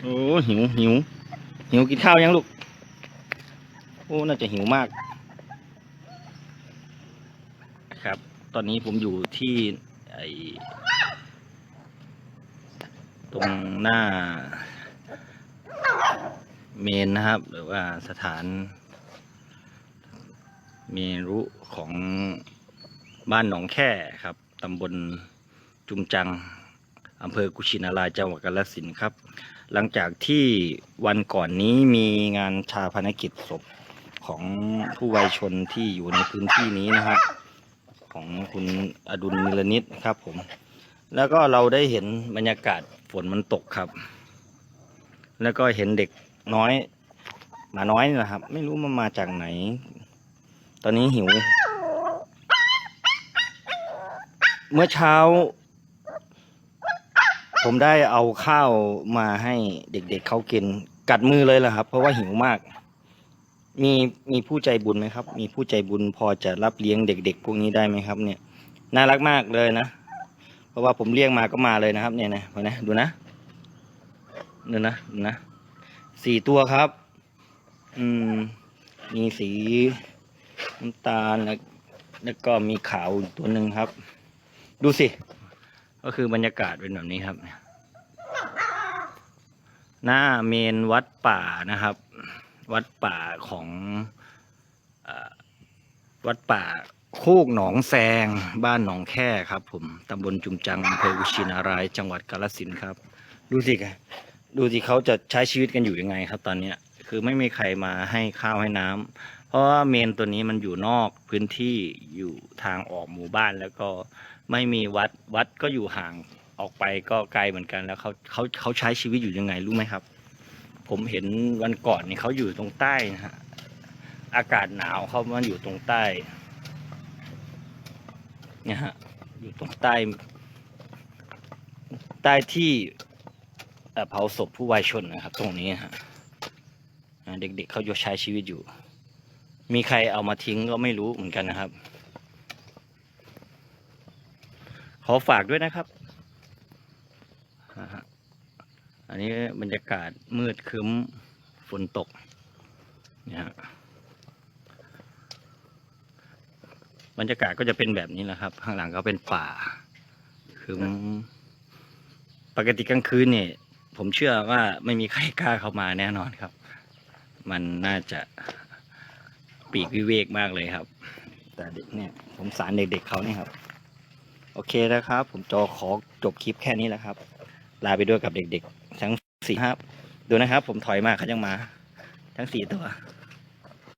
โอ้หิวหิวหิวกินข้าวยังลูก โอ้น่าจะหิวมาก ครับ ตอนนี้ผมอยู่ที่ไอตรงหน้า เมนนะครับ หรือว่าสถาน เมรุของบ้านหนองแค่ครับตำบล จุมจังอำเภอกุชินารายจังหวัดกาฬสินธุ์ครับ หลังจากที่วันก่อนนี้มีงานชาพนกิจศพของผู้วัยชนที่อยู่ในพื้นที่นี้นะครับ ของคุณอดุลนิรนิตครับผม แล้วก็เราได้เห็นบรรยากาศฝนมันตกครับ แล้วก็เห็นเด็กน้อยหมาน้อยนี่แหละครับ ไม่รู้มันมาจากไหน ตอนนี้หิว เมื่อเช้า ผมได้เอาข้าวมาให้เด็กๆเขากิน กัดมือเลยแหละครับ เพราะว่าหิวมาก มีมีผู้ใจบุญไหมครับ มีผู้ใจบุญพอจะรับเลี้ยงเด็ก ๆ พวกนี้ได้ไหมครับ เนี่ย น่ารักมากเลยนะ เพราะว่าผมเลี้ยงมาก็มาเลยนะครับ เนี่ยนะดูนะดูนะดูนะดูนะสี่ตัวครับ อืม มีสีน้ำตาลแล้วแล้วก็มีขาวตัวหนึ่งครับ ดูสิ ก็คือบรรยากาศเป็นแบบนี้ครับ หน้าเมนวัดป่านะครับ วัดป่าของอวัดป่าโคกหนองแซง บ้านหนองแค่ครับ ผมตำบลจุมจังอำเภออุชินาราย จังหวัดกาฬสินครับ ดูสิครับดูสิเขาจะใช้ชีวิตกันอยู่ยังไงครับ ตอนเนี้ยคือไม่มีใครมาให้ข้าวให้น้ำ เพราะว่าเมนตัวนี้มันอยู่นอกพื้นที่อยู่ทางออกหมู่บ้านแล้วก็ไม่มีวัดวัดก็อยู่ห่างออกไปก็ไกลเหมือนกันแล้วเขาเขาเขาใช้ชีวิตอยู่ยังไงรู้ไหมครับ ผมเห็นวันก่อนนี่เขาอยู่ตรงใต้นะฮะอากาศหนาวเขามาอยู่ตรงใต้เนี่ยฮะอยู่ตรงใต้ใต้ที่เผาศพผู้วายชนนะครับ ตรงนี้ฮะเด็กๆเขาอยู่ใช้ชีวิตอยู่ มีใครเอามาทิ้งก็ไม่รู้เหมือนกันนะครับ ขอฝากด้วยนะครับ อันนี้บรรยากาศมืดครึ้มฝนตกเนี่ยฮะบรรยากาศก็จะเป็นแบบนี้แหละครับ ข้างหลังก็เป็นป่าครึ้มปกติกลางคืนเนี่ยผมเชื่อว่าไม่มีใครกล้าเข้ามาแน่นอนครับ มันน่าจะ ปีกวิเวกมากเลยครับ แต่เด็กเนี่ยผมสารเด็กๆเขาเนี่ยครับ โอเคนะครับ ผมจอขอจบคลิปแค่นี้แหละครับ ลาไปด้วยกับเด็กๆ ทั้งสี่ครับ ดูนะครับ ผมถอยมาเขายังมา ทั้งสี่ตัว